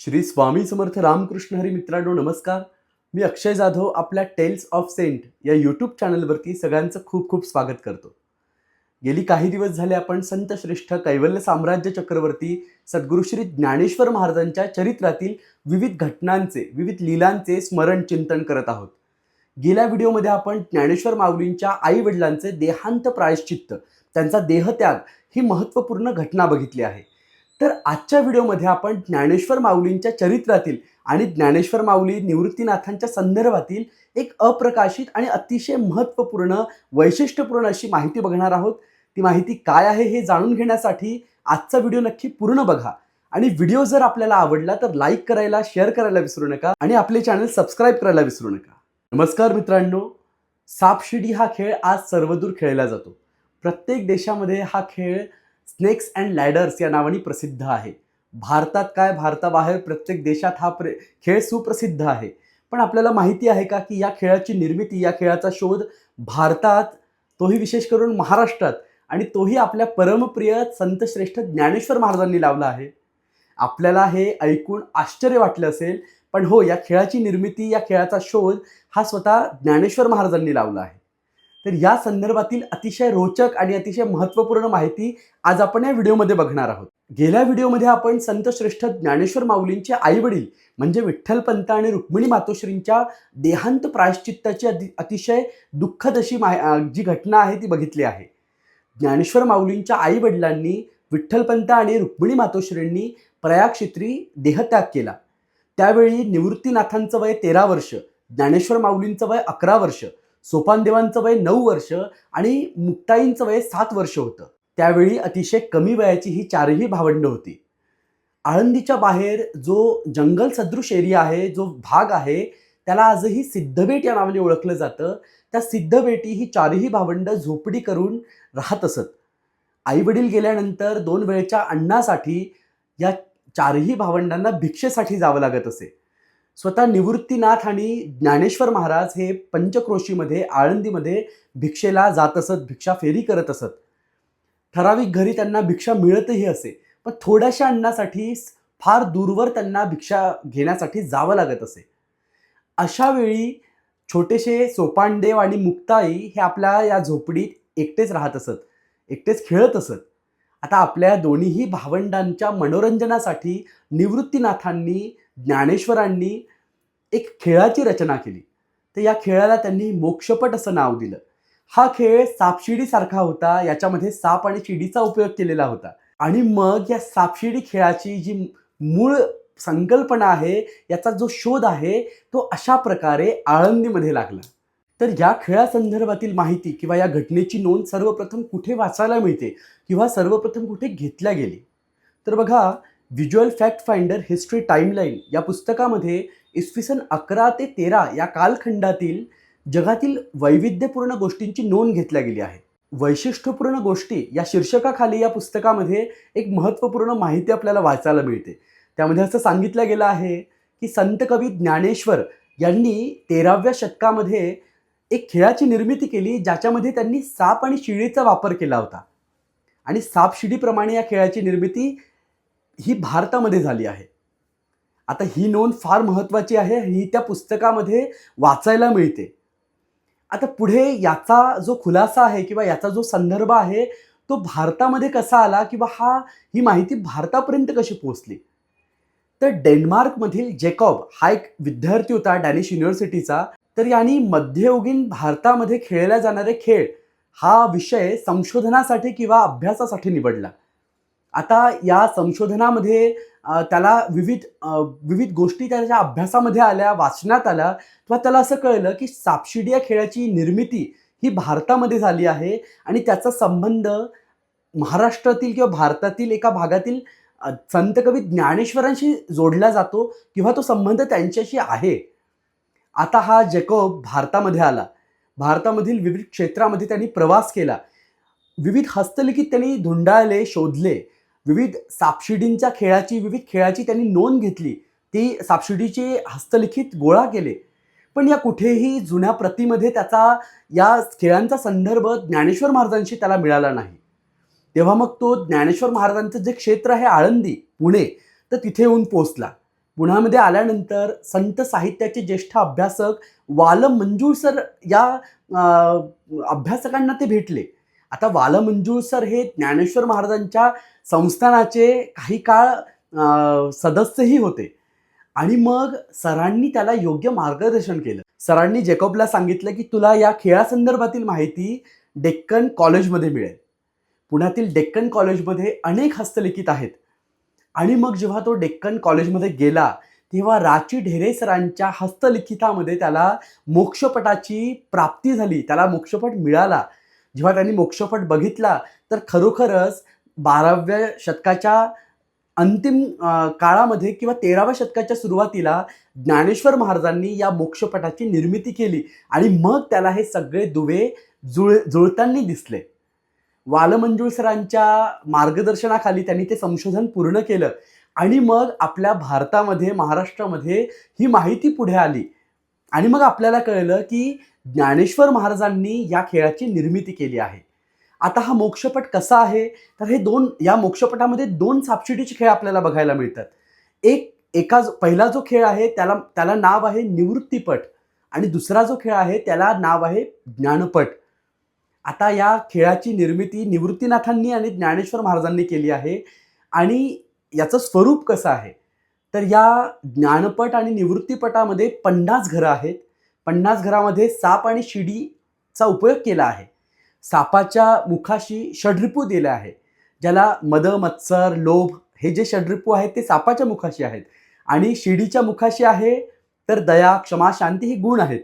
श्री स्वामी समर्थ रामकृष्ण हरी मित्रांनो नमस्कार. मी अक्षय जाधव आपल्या टेल्स ऑफ सेंट या यूट्यूब चॅनलवरती सगळ्यांचं खूप खूप स्वागत करतो. गेली काही दिवस झाले आपण संत श्रेष्ठ कैवल्य साम्राज्य चक्रवर्ती सद्गुरु श्री ज्ञानेश्वर महाराजांच्या चरित्रातील विविध घटनांचे विविध लीलांचे स्मरण चिंतन करत आहोत. गेल्या व्हिडिओमध्ये आपण ज्ञानेश्वर माऊलींच्या आई वडिलांचे देहांत प्रायश्चित्त त्यांचा देहत्याग ही महत्त्वपूर्ण घटना बघितली आहे. तर आजच्या व्हिडिओमध्ये आपण ज्ञानेश्वर माऊलींच्या चरित्रातील आणि ज्ञानेश्वर माऊली निवृत्तीनाथांच्या संदर्भातील एक अप्रकाशित आणि अतिशय महत्त्वपूर्ण वैशिष्ट्यपूर्ण अशी माहिती बघणार आहोत. ती माहिती काय आहे हे जाणून घेण्यासाठी आजचा व्हिडिओ नक्की पूर्ण बघा. आणि व्हिडिओ जर आपल्याला आवडला तर लाईक करायला शेअर करायला विसरू नका आणि आपले चॅनल सबस्क्राईब करायला विसरू नका. नमस्कार मित्रांनो. सापशिडी हा खेळ आज सर्वदूर खेळला जातो. प्रत्येक देशामध्ये हा खेळ स्नेक्स अँड लॅडर्स या नावाने प्रसिद्ध आहे. भारतात काय? भारताबाहेर प्रत्येक देशात हा प्रे खेळ सुप्रसिद्ध आहे. पण आपल्याला माहिती आहे का की या खेळाची निर्मिती या खेळाचा शोध भारतात तोही विशेष करून महाराष्ट्रात आणि तोही आपल्या परमप्रिय संतश्रेष्ठ ज्ञानेश्वर महाराजांनी लावला आहे. आपल्याला हे ऐकून आश्चर्य वाटलं असेल पण हो या खेळाची निर्मिती या खेळाचा शोध हा स्वतः ज्ञानेश्वर महाराजांनी लावला आहे. तर या संदर्भातील अतिशय रोचक आणि अतिशय महत्त्वपूर्ण माहिती आज आपण या व्हिडिओमध्ये बघणार आहोत. गेल्या व्हिडिओमध्ये आपण संतश्रेष्ठ ज्ञानेश्वर माऊलींचे आई वडील म्हणजे विठ्ठलपंत आणि रुक्मिणी मातोश्रींच्या देहांत प्रायश्चित्ताची अति अतिशय दुःखद अशी माहि जी घटना आहे ती बघितली आहे. ज्ञानेश्वर माऊलींच्या आई वडिलांनी विठ्ठलपंत आणि रुक्मिणी मातोश्रींनी प्रयागक्षेत्री देहत्याग केला. त्यावेळी निवृत्तीनाथांचं वय तेरा वर्ष ज्ञानेश्वर माऊलींचं वय अकरा वर्ष सोपानदेवांचं वय नऊ वर्ष आणि मुक्ताईंचं वय सात वर्ष होतं. त्यावेळी अतिशय कमी वयाची ही चारही भावंडं होती. आळंदीच्या बाहेर जो जंगल सदृश एरिया आहे जो भाग आहे त्याला आजही सिद्धबेट या नावाने ओळखलं जातं. त्या सिद्धबेटी ही चारही भावंडं झोपडी करून राहत असत. आई वडील गेल्यानंतर दोन वेळच्या अन्नासाठी या चारही भावंडांना भिक्षेसाठी जावं लागत असे. स्वतः निवृत्तीनाथ आणि ज्ञानेश्वर महाराज हे पंचक्रोशीमध्ये आळंदीमध्ये भिक्षेला जात असत भिक्षा फेरी करत असत. ठराविक घरी त्यांना भिक्षा मिळतही असे पण थोड्याशा अन्नासाठी फार दूरवर त्यांना भिक्षा घेण्यासाठी जावं लागत असे. अशा वेळी छोटेसे सोपानदेव आणि मुक्ताई हे आपल्या या झोपडीत एकटेच राहत असत एकटेच खेळत असत. आता आपल्या दोन्हीही भावंडांच्या मनोरंजनासाठी निवृत्तीनाथांनी ज्ञानेश्वरांनी एक खेळाची रचना केली. तर या खेळाला त्यांनी मोक्षपट असं नाव दिलं. हा खेळ सापशिडीसारखा होता याच्यामध्ये साप आणि शिडीचा उपयोग केलेला होता. आणि मग या सापशिडी खेळाची जी मूळ संकल्पना आहे याचा जो शोध आहे तो अशा प्रकारे आळंदीमध्ये लागला. तर या खेळासंदर्भातील माहिती किंवा या घटनेची नोंद सर्वप्रथम कुठे वाचायला मिळते किंवा सर्वप्रथम कुठे घेतल्या गेली? तर बघा visual fact finder history timeline या पुस्तकामध्ये इसवी सन अकरा ते तेरा या कालखंडातील जगातील वैविध्यपूर्ण गोष्टींची नोंद घेतल्या गेली आहे. वैशिष्ट्यपूर्ण गोष्टी या शीर्षकाखाली या पुस्तकामध्ये एक महत्त्वपूर्ण माहिती आपल्याला वाचायला मिळते. त्यामध्ये असं सांगितलं गेलं आहे की संत कवी ज्ञानेश्वर यांनी तेराव्या शतकामध्ये एक खेळाची निर्मिती केली ज्याच्यामध्ये त्यांनी साप आणि शिडीचा वापर केला होता. आणि साप शिडीप्रमाणे या खेळाची निर्मिती ही भारतामध्ये झाली आहे. आता ही नोंद फार महत्त्वाची आहे ही त्या पुस्तकामध्ये वाचायला मिळते. आता पुढे याचा जो खुलासा आहे किंवा याचा जो संदर्भ आहे तो भारतामध्ये कसा आला किंवा हा ही माहिती भारतापर्यंत कशी पोहोचली? तर डेन्मार्कमधील जेकॉब हा एक विद्यार्थी होता डॅनिश युनिव्हर्सिटीचा. तर यांनी मध्ययुगीन भारतामध्ये खेळल्या जाणारे खेळ हा विषय संशोधनासाठी किंवा अभ्यासासाठी निवडला. आता या संशोधनामध्ये त्याला विविध विविध गोष्टी त्याच्या अभ्यासामध्ये आल्या वाचण्यात आल्या तेव्हा त्याला असं कळलं की सापशिडी या खेळाची निर्मिती ही भारतामध्ये झाली आहे आणि त्याचा संबंध महाराष्ट्रातील किंवा भारतातील एका भागातील संतकवी संत कवी ज्ञानेश्वरांशी जोडला जातो किंवा तो संबंध त्यांच्याशी आहे. आता हा जेकोब भारतामध्ये आला. भारतामधील विविध क्षेत्रामध्ये त्यांनी प्रवास केला. विविध हस्तलिखित त्यांनी धुंडाळले शोधले. विविध सापशिडींच्या खेळाची विविध खेळाची त्यांनी नोंद घेतली. ती सापशिडीचे हस्तलिखित गोळा केले. पण या कुठेही जुन्या प्रतीमध्ये त्याचा या खेळांचा संदर्भ ज्ञानेश्वर महाराजांशी त्याला मिळाला नाही. तेव्हा मग तो ज्ञानेश्वर महाराजांचं जे क्षेत्र आहे आळंदी पुणे तर तिथे येऊन पोचला पुण्यामध्ये आल्यानंतर संत साहित्याचे ज्येष्ठ अभ्यासक वाल मंजूळ सर या अभ्यासकांना ते भेटले. आता वाल मंजूळ सर हे ज्ञानेश्वर महाराजांच्या संस्थानाचे काही काळ सदस्यही होते. आणि मग सरांनी त्याला योग्य मार्गदर्शन केलं. सरांनी जेकॉबला सांगितलं की तुला या खेळासंदर्भातील माहिती डेक्कन कॉलेजमध्ये मिळेल. पुण्यातील डेक्कन कॉलेजमध्ये अनेक हस्तलिखित आहेत. आणि मग जेव्हा तो डेक्कन कॉलेजमध्ये गेला तेव्हा राची ढेरे सरांच्या हस्तलिखितामध्ये त्याला मोक्षपटाची प्राप्ती झाली. त्याला मोक्षपट मिळाला. जेव्हा त्यांनी मोक्षपट बघितला तर खरोखरच बाराव्या शतकाच्या अंतिम काळामध्ये किंवा तेराव्या शतकाच्या सुरुवातीला ज्ञानेश्वर महाराजांनी या मोक्षपटाची निर्मिती केली आणि मग त्याला हे सगळे दुवे जुळ जुळताना दिसले. वालमंजुळसरांच्या मार्गदर्शनाखाली त्यांनी ते संशोधन पूर्ण केलं आणि मग आपल्या भारतामध्ये महाराष्ट्रामध्ये ही माहिती पुढे आली आणि मग आपल्याला कळलं की ज्ञानेश्वर महाराजांनी या खेळाची निर्मिती केली आहे. आता हा मोक्षपट कसा आहे? तर हे दोन या मोक्षपटामध्ये दोन सापशिडीचे खेळ आपल्याला बघायला मिळतात. एक एका जो- पहिला जो खेळ आहे त्याला त्याला नाव आहे निवृत्तीपट आणि दुसरा जो खेळ आहे त्याला नाव आहे ज्ञानपट. आता या खेळाची निर्मिती निवृत्तीनाथांनी आणि ज्ञानेश्वर महाराजांनी केली आहे आणि याचं स्वरूप कसं आहे? तर या ज्ञानपट आणि निवृत्तीपटामध्ये पन्नास घरं आहेत. पन्नास घरामध्ये साप आणि शिडीचा उपयोग केला आहे. सापाच्या मुखाशी षड्रिपू दिले आहे ज्याला मद मत्सर लोभ हे जे षड्रिपू आहेत ते सापाच्या मुखाशी आहेत. आणि शिडीच्या मुखाशी आहे तर दया क्षमा शांती ही गुण आहेत.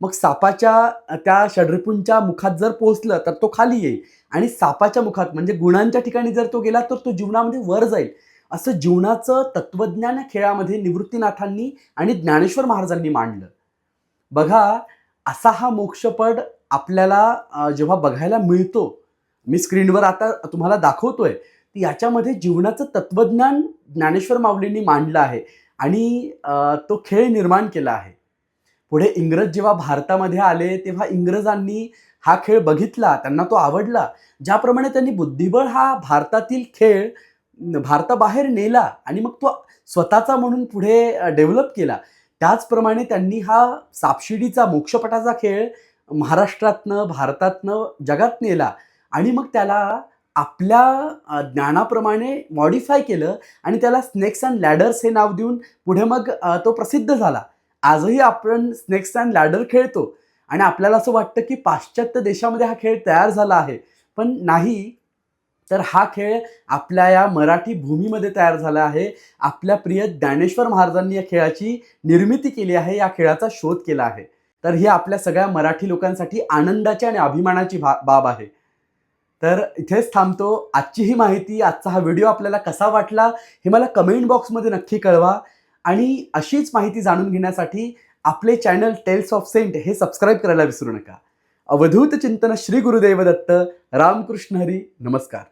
मग सापाच्या त्या षड्रिपूंच्या मुखात जर पोहोचलं तर तो खाली येईल. आणि सापाच्या मुखात म्हणजे गुणांच्या ठिकाणी जर तो गेला तर तो जीवनामध्ये वर जाईल. असं जीवनाचं तत्वज्ञान या खेळामध्ये निवृत्तीनाथांनी आणि ज्ञानेश्वर महाराजांनी मांडलं. बघा असा हा मोक्षपट आपल्याला जेव्हा बघायला मिळतो मी स्क्रीनवर आता तुम्हाला दाखवतोय की याच्यामध्ये जीवनाचं तत्वज्ञान ज्ञानेश्वर माऊलींनी मांडलं आहे आणि तो खेळ निर्माण केला आहे. पुढे इंग्रज जेव्हा भारतामध्ये आले तेव्हा इंग्रजांनी हा खेळ बघितला त्यांना तो आवडला. ज्याप्रमाणे त्यांनी बुद्धिबळ हा भारतातील खेळ भारताबाहेर नेला आणि मग तो स्वतःचा म्हणून पुढे डेव्हलप केला. त्याचप्रमाणे त्यांनी हा सापशिडीचा मोक्षपटाचा खेळ महाराष्ट्रातनं भारतातनं जगात नेला. आणि मग त्याला आपल्या ज्ञानाप्रमाणे मॉडिफाय केलं आणि त्याला स्नेक्स अँड लॅडर्स हे नाव देऊन पुढे मग तो प्रसिद्ध झाला. आजही आपण स्नेक्स अँड लॅडर खेळतो. आणि आपल्याला असं वाटतं की पाश्चात्य देशामध्ये हा खेळ तयार झाला आहे. पण नाही. तर हा खेळ आपल्या या मराठी भूमीमध्ये तयार झाला आहे. आपल्या प्रिय ज्ञानेश्वर महाराजांनी या खेळाची निर्मिती केली आहे या खेळाचा शोध केला आहे. तर ही आपल्या सगळ्या मराठी लोकांसाठी आनंदाची आणि अभिमानाची भा बाब आहे. तर इथेच थांबतो. आजची ही माहिती आजचा हा व्हिडिओ आपल्याला कसा वाटला हे मला कमेंट बॉक्समध्ये नक्की कळवा. आणि अशीच माहिती जाणून घेण्यासाठी आपले चॅनल टेल्स ऑफ सेंट हे सबस्क्राईब करायला विसरू नका. अवधूत चिंतन श्री गुरुदेव दत्त रामकृष्ण हरी. नमस्कार.